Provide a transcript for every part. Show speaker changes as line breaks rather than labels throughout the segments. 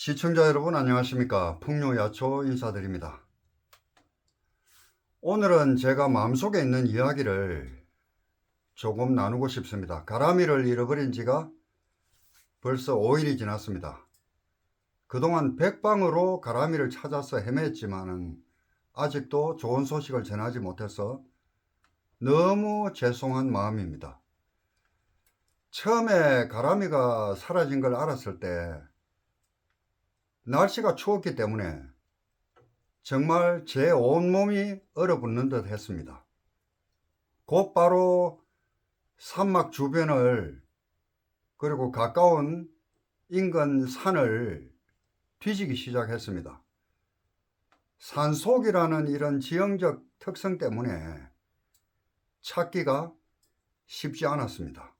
시청자 여러분 안녕하십니까? 풍요야초 인사드립니다. 오늘은 제가 마음속에 있는 이야기를 조금 나누고 싶습니다. 가라미를 잃어버린 지가 벌써 5일이 지났습니다. 그동안 백방으로 가라미를 찾아서 헤맸지만은 아직도 좋은 소식을 전하지 못해서 너무 죄송한 마음입니다. 처음에 가라미가 사라진 걸 알았을 때 날씨가 추웠기 때문에 정말 제 온몸이 얼어붙는 듯 했습니다. 곧바로 산막 주변을 그리고 가까운 인근 산을 뒤지기 시작했습니다. 산속이라는 이런 지형적 특성 때문에 찾기가 쉽지 않았습니다.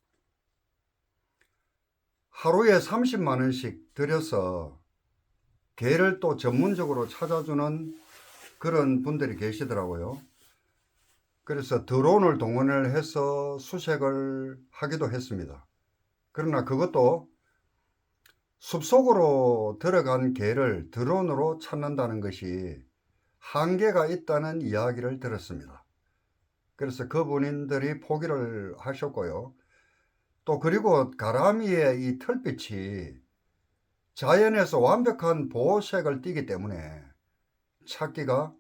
하루에 30만 원씩 들여서 개를 또 전문적으로 찾아주는 그런 분들이 계시더라고요. 그래서 드론을 동원을 해서 수색을 하기도 했습니다. 그러나 그것도 숲속으로 들어간 개를 드론으로 찾는다는 것이 한계가 있다는 이야기를 들었습니다. 그래서 그분들이 포기를 하셨고요. 또 그리고 가라미의 이 털빛이 자연에서 완벽한 보호색을 띠기 때문에 찾기가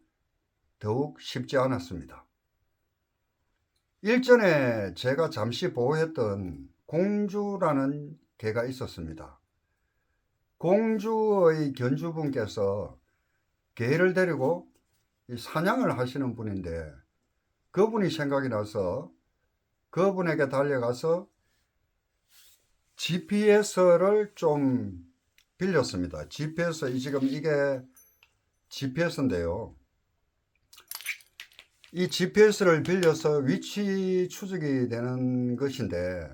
더욱 쉽지 않았습니다. 일전에 제가 잠시 보호했던 공주라는 개가 있었습니다. 공주의 견주분께서 개를 데리고 사냥을 하시는 분인데 그분이 생각이 나서 그분에게 달려가서 GPS를 좀 빌렸습니다. GPS 지금 이게 GPS인데요. 이 GPS를 빌려서 위치 추적이 되는 것인데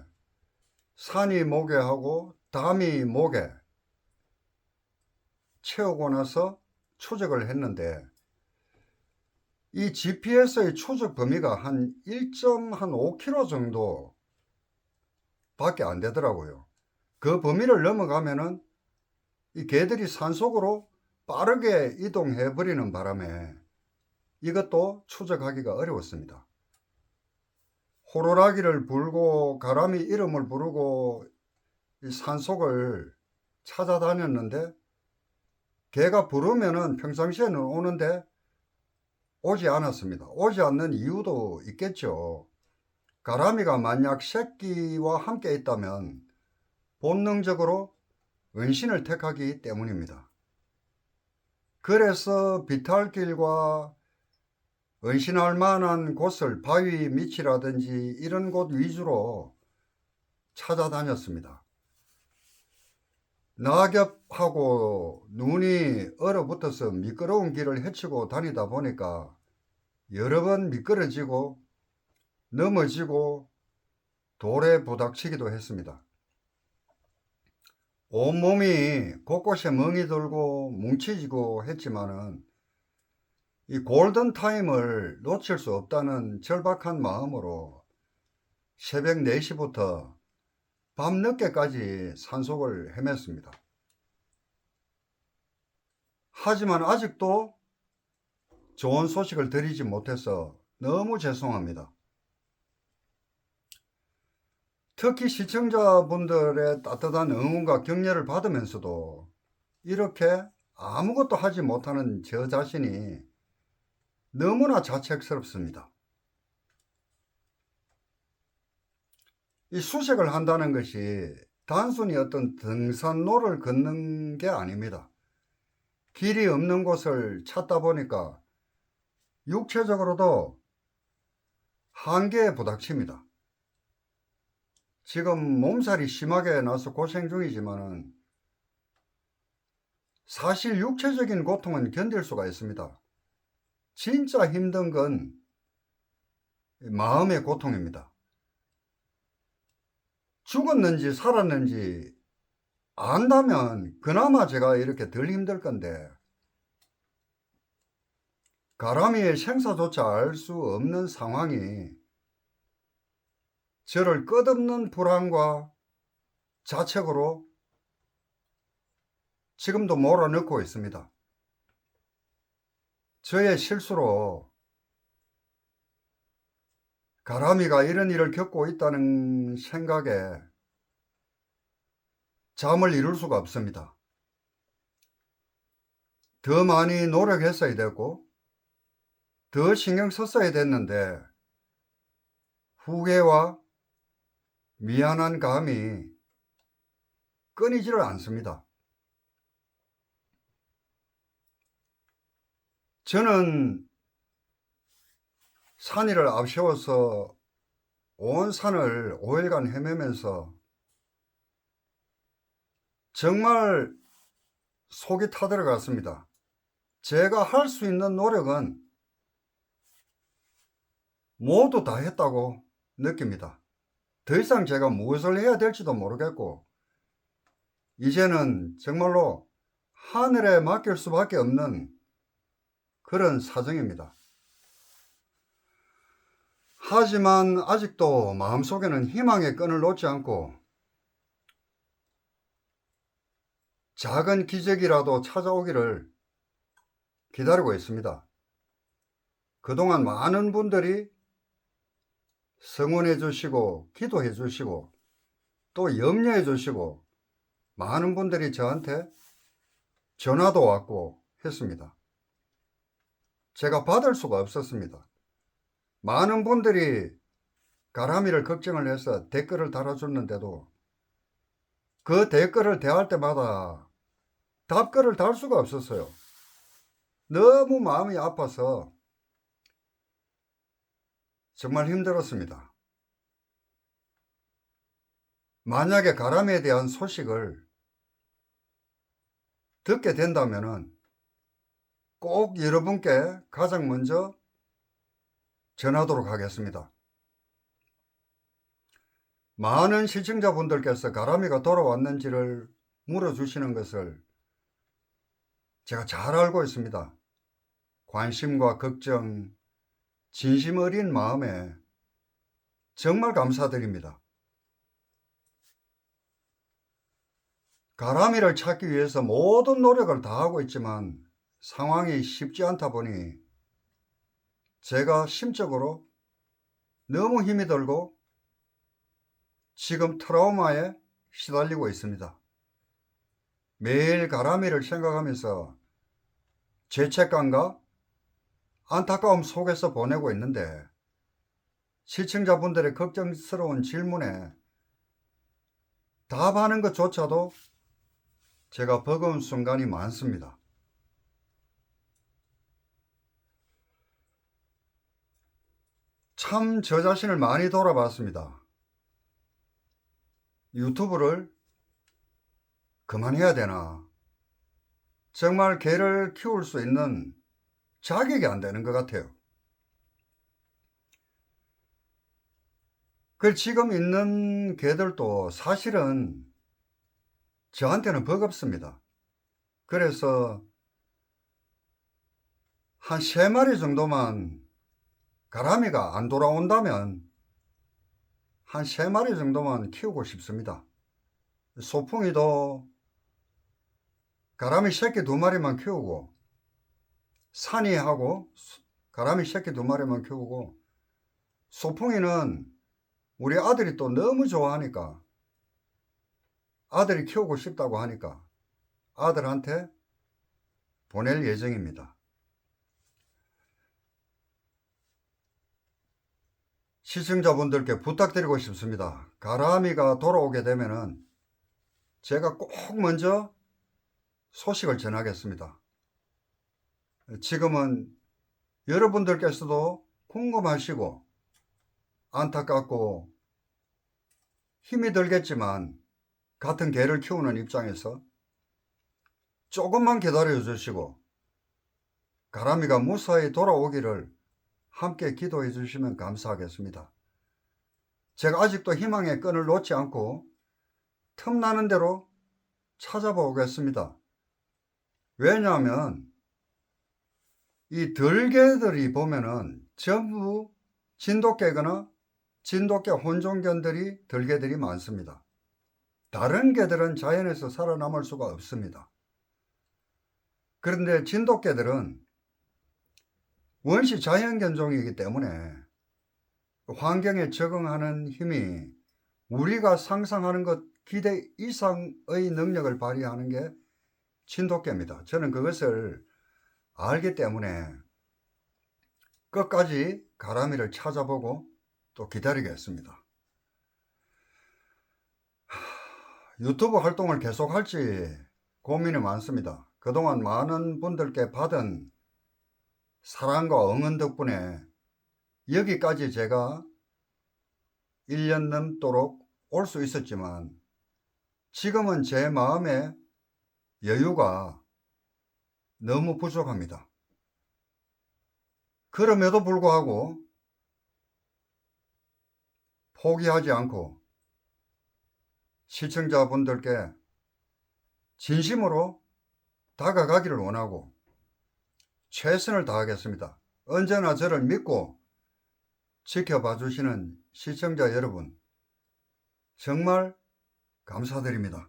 산이 모계하고 담이 모계 채우고 나서 추적을 했는데 이 GPS의 추적 범위가 한 1.5km 정도 밖에 안 되더라고요. 그 범위를 넘어가면은 이 개들이 산속으로 빠르게 이동해 버리는 바람에 이것도 추적하기가 어려웠습니다. 호루라기를 불고 가람이 이름을 부르고 이 산속을 찾아다녔는데 개가 부르면은 평상시에는 오는데 오지 않았습니다. 오지 않는 이유도 있겠죠. 가람이가 만약 새끼와 함께 있다면 본능적으로 은신을 택하기 때문입니다. 그래서 비탈길과 은신할 만한 곳을 바위 밑이라든지 이런 곳 위주로 찾아다녔습니다. 낙엽하고 눈이 얼어붙어서 미끄러운 길을 헤치고 다니다 보니까 여러 번 미끄러지고 넘어지고 돌에 부닥치기도 했습니다. 온몸이 곳곳에 멍이 들고 뭉치지고 했지만은 이 골든 타임을 놓칠 수 없다는 절박한 마음으로 새벽 4시부터 밤늦게까지 산속을 헤맸습니다. 하지만 아직도 좋은 소식을 드리지 못해서 너무 죄송합니다. 특히 시청자분들의 따뜻한 응원과 격려를 받으면서도 이렇게 아무것도 하지 못하는 저 자신이 너무나 자책스럽습니다. 이 수색을 한다는 것이 단순히 어떤 등산로를 걷는 게 아닙니다. 길이 없는 곳을 찾다 보니까 육체적으로도 한계에 부닥칩니다. 지금 몸살이 심하게 나서 고생 중이지만은 사실 육체적인 고통은 견딜 수가 있습니다. 진짜 힘든 건 마음의 고통입니다. 죽었는지 살았는지 안다면 그나마 제가 이렇게 덜 힘들 건데 가람이의 생사조차 알 수 없는 상황이 저를 끝없는 불안과 자책으로 지금도 몰아넣고 있습니다. 저의 실수로 가람이가 이런 일을 겪고 있다는 생각에 잠을 이룰 수가 없습니다. 더 많이 노력했어야 됐고, 더 신경 썼어야 됐는데, 후회와 미안한 감이 끊이지를 않습니다. 저는 산이를 앞세워서 온 산을 5일간 헤매면서 정말 속이 타들어갔습니다. 제가 할 수 있는 노력은 모두 다 했다고 느낍니다. 더 이상 제가 무엇을 해야 될지도 모르겠고, 이제는 정말로 하늘에 맡길 수밖에 없는 그런 사정입니다. 하지만 아직도 마음속에는 희망의 끈을 놓지 않고 작은 기적이라도 찾아오기를 기다리고 있습니다. 그동안 많은 분들이 성원해 주시고 기도해 주시고 또 염려해 주시고 많은 분들이 저한테 전화도 왔고 했습니다. 제가 받을 수가 없었습니다. 많은 분들이 가람이를 걱정을 해서 댓글을 달아줬는데도 그 댓글을 대할 때마다 답글을 달 수가 없었어요. 너무 마음이 아파서 정말 힘들었습니다. 만약에 가람에 대한 소식을 듣게 된다면은 꼭 여러분께 가장 먼저 전하도록 하겠습니다. 많은 시청자분들께서 가람이가 돌아왔는지를 물어주시는 것을 제가 잘 알고 있습니다. 관심과 걱정, 진심 어린 마음에 정말 감사드립니다. 가람이를 찾기 위해서 모든 노력을 다하고 있지만 상황이 쉽지 않다 보니 제가 심적으로 너무 힘이 들고 지금 트라우마에 시달리고 있습니다. 매일 가람이를 생각하면서 죄책감과 안타까움 속에서 보내고 있는데 시청자분들의 걱정스러운 질문에 답하는 것조차도 제가 버거운 순간이 많습니다. 참 저 자신을 많이 돌아봤습니다. 유튜브를 그만해야 되나? 정말 개를 키울 수 있는 자격이 안 되는 것 같아요. 그 지금 있는 개들도 사실은 저한테는 버겁습니다. 그래서 한 세 마리 정도만 가람이가 안 돌아온다면 한 세 마리 정도만 키우고 싶습니다. 소풍이도 가람이 새끼 두 마리만 키우고 산이하고 가람이 새끼 두 마리만 키우고 소풍이는 우리 아들이 또 너무 좋아하니까 아들이 키우고 싶다고 하니까 아들한테 보낼 예정입니다. 시청자분들께 부탁드리고 싶습니다. 가람이가 돌아오게 되면은 제가 꼭 먼저 소식을 전하겠습니다. 지금은 여러분들께서도 궁금하시고 안타깝고 힘이 들겠지만 같은 개를 키우는 입장에서 조금만 기다려 주시고 가람이가 무사히 돌아오기를 함께 기도해 주시면 감사하겠습니다. 제가 아직도 희망의 끈을 놓지 않고 틈나는 대로 찾아보겠습니다. 왜냐하면 이 들개들이 보면은 전부 진돗개거나 진돗개 혼종견들이 들개들이 많습니다. 다른 개들은 자연에서 살아남을 수가 없습니다. 그런데 진돗개들은 원시 자연견종이기 때문에 환경에 적응하는 힘이 우리가 상상하는 것 기대 이상의 능력을 발휘하는 게 진돗개입니다. 저는 그것을 알기 때문에 끝까지 가람이를 찾아보고 또 기다리겠습니다. 하, 유튜브 활동을 계속할지 고민이 많습니다. 그동안 많은 분들께 받은 사랑과 응원 덕분에 여기까지 제가 1년 넘도록 올 수 있었지만 지금은 제 마음에 여유가 너무 부족합니다. 그럼에도 불구하고 포기하지 않고 시청자분들께 진심으로 다가가기를 원하고 최선을 다하겠습니다. 언제나 저를 믿고 지켜봐 주시는 시청자 여러분, 정말 감사드립니다.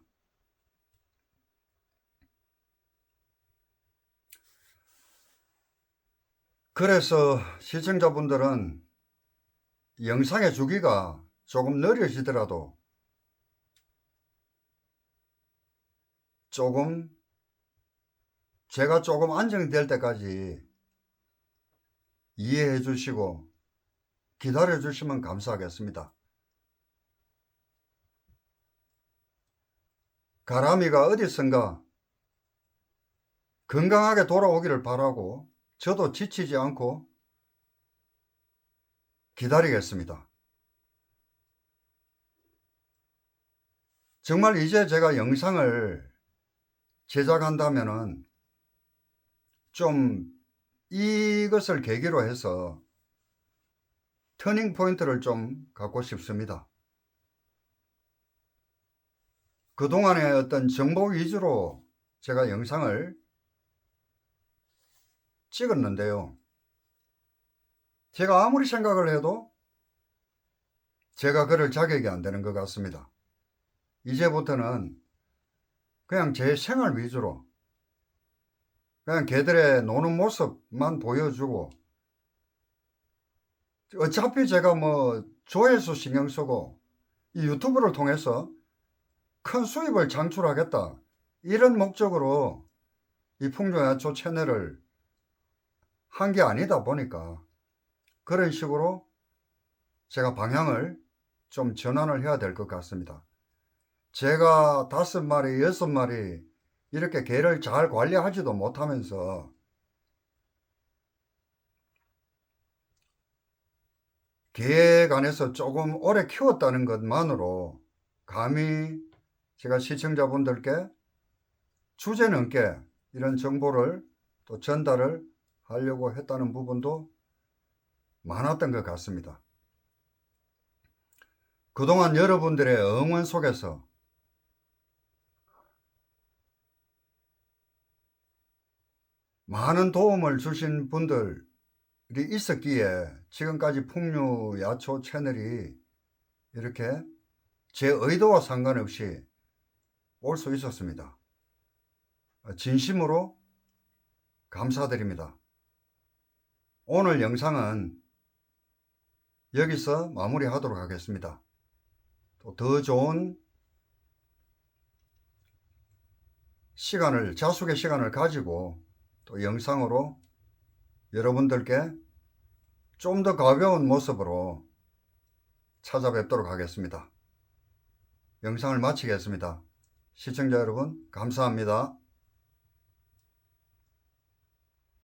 그래서 시청자분들은 영상의 주기가 조금 느려지더라도 조금 제가 조금 안정될 때까지 이해해 주시고 기다려 주시면 감사하겠습니다. 가람이가 어디선가 건강하게 돌아오기를 바라고 저도 지치지 않고 기다리겠습니다. 정말 이제 제가 영상을 제작한다면은 좀 이것을 계기로 해서 터닝 포인트를 좀 갖고 싶습니다. 그동안의 어떤 정보 위주로 제가 영상을 찍었는데요. 제가 아무리 생각을 해도 제가 그럴 자격이 안 되는 것 같습니다. 이제부터는 그냥 제 생활 위주로 그냥 개들의 노는 모습만 보여주고 어차피 제가 뭐 조회수 신경 쓰고 이 유튜브를 통해서 큰 수입을 창출하겠다 이런 목적으로 이 풍조야초 채널을 한 게 아니다 보니까 그런 식으로 제가 방향을 좀 전환을 해야 될 것 같습니다. 제가 다섯 마리, 여섯 마리 이렇게 개를 잘 관리하지도 못하면서 개에 관해서 조금 오래 키웠다는 것만으로 감히 제가 시청자분들께 주제 넘게 이런 정보를 또 전달을 하려고 했다는 부분도 많았던 것 같습니다. 그동안 여러분들의 응원 속에서 많은 도움을 주신 분들이 있었기에 지금까지 풍류 야초 채널이 이렇게 제 의도와 상관없이 올 수 있었습니다. 진심으로 감사드립니다. 오늘 영상은 여기서 마무리하도록 하겠습니다. 또 더 좋은 시간을, 자숙의 시간을 가지고 또 영상으로 여러분들께 좀 더 가벼운 모습으로 찾아뵙도록 하겠습니다. 영상을 마치겠습니다. 시청자 여러분, 감사합니다.